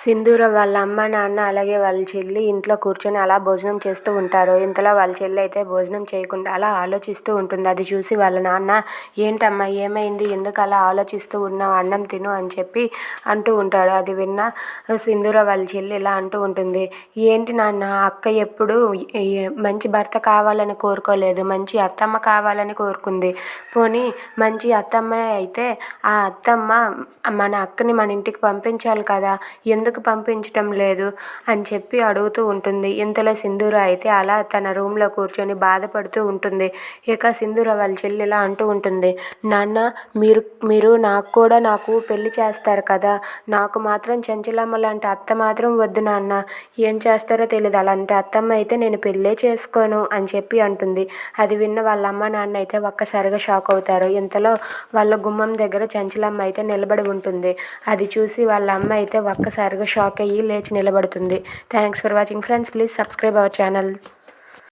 సింధూర వాళ్ళ అమ్మ నాన్న అలాగే వాళ్ళ చెల్లి ఇంట్లో కూర్చొని అలా భోజనం చేస్తూ ఉంటారు. ఇంతలో వాళ్ళ చెల్లి అయితే భోజనం చేయకుండా అలా ఆలోచిస్తూ ఉంటుంది. అది చూసి వాళ్ళ నాన్న ఏంటమ్మా ఏమైంది? ఎందుకు అలా ఆలోచిస్తూ ఉన్నావు? అన్నం తిను అని చెప్పి అంటూ ఉంటాడు. అది విన్న సింధూర వాళ్ళ చెల్లి ఇలా అంటూ ఉంటుంది. ఏంటి నాన్న అక్క ఎప్పుడు మంచి భర్త కావాలని కోరుకోలేదు. మంచి అత్తమ్మ కావాలని కోరుకుంది. పోనీ మంచి అత్తమ్మ అయితే ఆ అత్తమ్మ మన అక్కని మన ఇంటికి పంపించాలి కదా. ఎందుకు పంపించటం లేదు అని చెప్పి అడుగుతూ ఉంటుంది. ఇంతలో సింధూర అయితే అలా తన రూమ్లో కూర్చొని బాధపడుతూ ఉంటుంది. ఇక సింధూర వాళ్ళ చెల్లి ఇలా అంటూ ఉంటుంది. నాన్న మీరు మీరు నాకు కూడా నాకు పెళ్ళి చేస్తారు కదా. నాకు మాత్రం చెంచలమ్మ లాంటి అత్త మాత్రం వద్దు నాన్న. ఏం చేస్తారో తెలియదు అలాంటి అత్తమ్మ అయితే నేను పెళ్ళే చేసుకోను అని చెప్పి అంటుంది. అది విన్న వాళ్ళ అమ్మ నాన్న అయితే ఒక్కసారిగా షాక్ అవుతారు. ఇంతలో వాళ్ళ గుమ్మం దగ్గర చెంచలమ్మ అయితే నిలబడి ఉంటుంది. అది చూసి వాళ్ళ అమ్మ అయితే ఒక్కసారిగా షాక్ అయ్యి లేచి నిలబడుతుంది. Thanks for watching friends please subscribe our channel